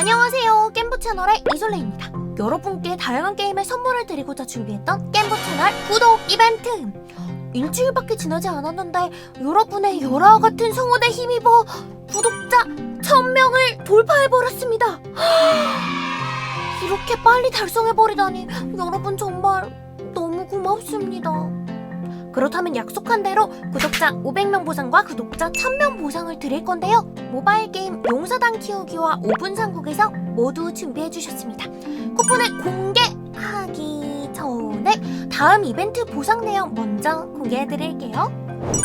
안녕하세요. 겜부 채널의 이솔레입니다. 여러분께 다양한 게임의 선물을 드리고자 준비했던 겜부 채널 구독 이벤트. 일주일밖에 지나지 않았는데 여러분의 열화와 같은 성원에 힘입어 구독자 1000명을 돌파해버렸습니다. 이렇게 빨리 달성해버리다니 여러분 정말 너무 고맙습니다. 그렇다면 약속한 대로 구독자 500명 보상과 구독자 1000명 보상을 드릴 건데요. 모바일 게임 용사당 키우기와 5분 상국에서 모두 준비해 주셨습니다. 쿠폰을 공개하기 전에 다음 이벤트 보상 내용 먼저 공개해 드릴게요.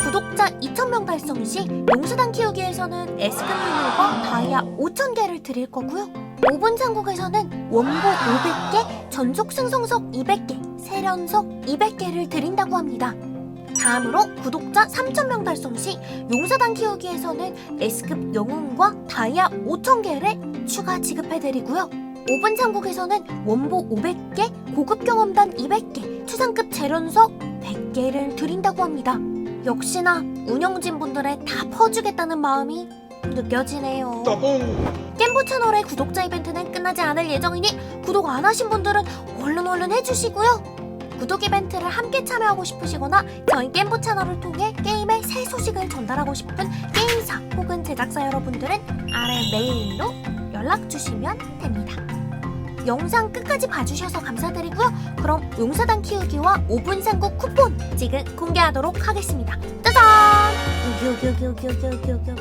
구독자 2000명 달성 시 용사당 키우기에서는 에스크 미물과 다이아 5000개를 드릴 거고요. 5분 상국에서는 원보 500개, 전속 승성석 200개, 세련석 200개를 드린다고 합니다. 다음으로 구독자 3,000명 달성 시 용사단 키우기에서는 S급 영웅과 다이아 5,000개를 추가 지급해드리고요. 5분 상국에서는 원보 500개, 고급 경험단 200개, 추상급 재련석 100개를 드린다고 합니다. 역시나 운영진 분들의 다 퍼주겠다는 마음이 느껴지네요. 겜보 채널의 구독자 이벤트는 끝나지 않을 예정이니 구독 안 하신 분들은 얼른 얼른 해주시고요. 구독 이벤트를 함께 참여하고 싶으시거나 저희 겜보 채널을 통해 게임의 새 소식을 전달하고 싶은 게임사 혹은 제작사 여러분들은 아래 메일로 연락 주시면 됩니다. 영상 끝까지 봐주셔서 감사드리고요. 그럼 용사단 키우기와 5분 상국 쿠폰 지금 공개하도록 하겠습니다. 짜잔! 여기 여기 여기 여기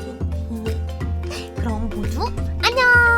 그럼 모두 안녕!